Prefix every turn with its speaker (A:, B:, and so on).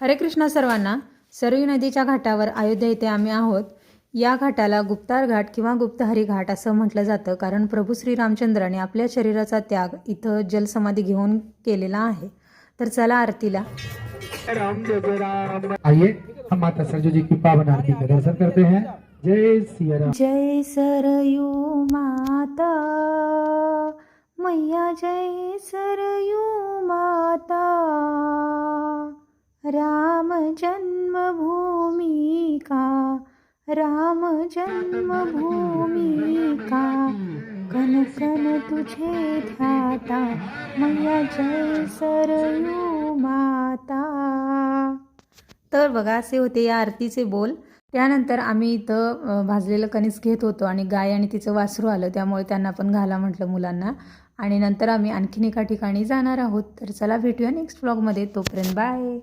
A: हरे कृष्णा सर्वांना सरयू नदीच्या घाटावर अयोध्या येथे आम्ही आहोत. या घाटाला गुप्तार घाट किंवा गुप्तहरी घाट असं म्हटलं जातं कारण प्रभू श्रीरामचंद्राने आपल्या शरीराचा त्याग इथं जलसमाधी घेऊन केलेला आहे. तर चला आरतीला.
B: आइए हम माता सरजू जी की पावन आरती का दर्शन करते हैं। जय सिया राम
A: जय सरयू माता मैया जय सरयू। राम जन्मभूमी का राम जन्मभूमी का कन कन तुझे ध्याता मैया जय सरयू माता. तर बघा असे होते या आरतीचे बोल. त्यानंतर आम्ही इथं भाजलेलं कणीस घेत होतो आणि गाय आणि तिचं वासरू आलं त्यामुळे त्यांना पण घाला म्हटलं मुलांना. आणि नंतर आम्ही आणखीन एका ठिकाणी जाणार आहोत. तर चला भेटूया नेक्स्ट व्लॉगमध्ये तोपर्यंत बाय